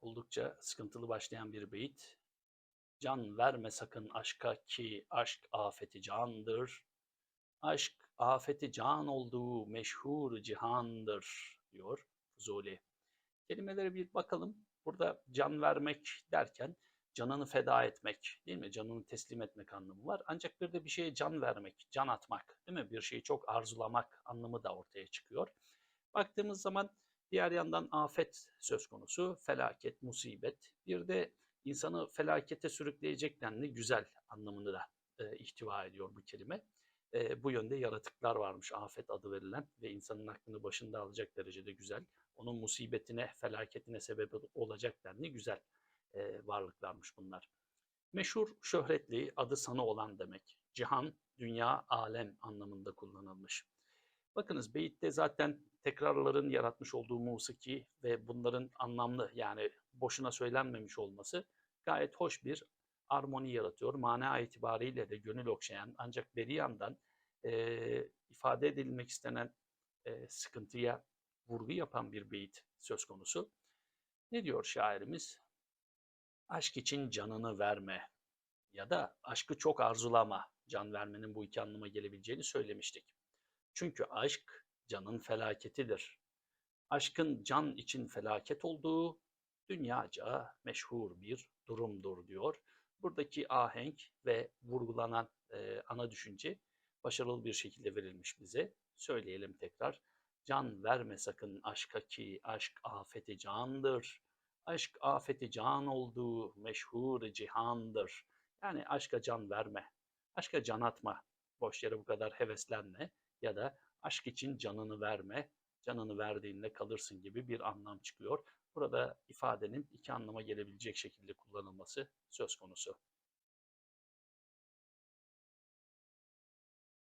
oldukça sıkıntılı başlayan bir beyit. Can verme sakın aşka ki aşk afeti candır. Aşk afeti can olduğu meşhur cihandır diyor Fuzuli. Kelimelere bir bakalım. Burada can vermek derken canını feda etmek değil mi? Canını teslim etmek anlamı var. Ancak bir de bir şeye can vermek, can atmak değil mi? Bir şeyi çok arzulamak anlamı da ortaya çıkıyor. Baktığımız zaman diğer yandan afet söz konusu, felaket, musibet. Bir de insanı felakete sürükleyecek denli güzel anlamını da e, ihtiva ediyor bu kelime. E, bu yönde yaratıklar varmış afet adı verilen ve insanın aklını başında alacak derecede güzel. Onun musibetine, felaketine sebep olacak denli güzel e, varlıklarmış bunlar. Meşhur, şöhretli, adı sanı olan demek. Cihan, dünya, alem anlamında kullanılmış. Bakınız beyitte zaten tekrarların yaratmış olduğu musiki ve bunların anlamlı yani boşuna söylenmemiş olması gayet hoş bir armoni yaratıyor. Mana itibariyle de gönül okşayan ancak beri yandan e, ifade edilmek istenen e, sıkıntıya vurgu yapan bir beyit söz konusu. Ne diyor şairimiz? Aşk için canını verme ya da aşkı çok arzulama. Can vermenin bu iki anlama gelebileceğini söylemiştik. Çünkü aşk canın felaketidir. Aşkın can için felaket olduğu dünyaca meşhur bir durumdur diyor. Buradaki ahenk ve vurgulanan e, ana düşünce başarılı bir şekilde verilmiş bize. Söyleyelim tekrar. Can verme sakın aşka ki aşk afeti candır. Aşk afeti can olduğu meşhur cihandır. Yani aşka can verme. Aşka can atma. Boş yere bu kadar heveslenme ya da aşk için canını verme, canını verdiğinde kalırsın gibi bir anlam çıkıyor. Burada ifadenin iki anlama gelebilecek şekilde kullanılması söz konusu.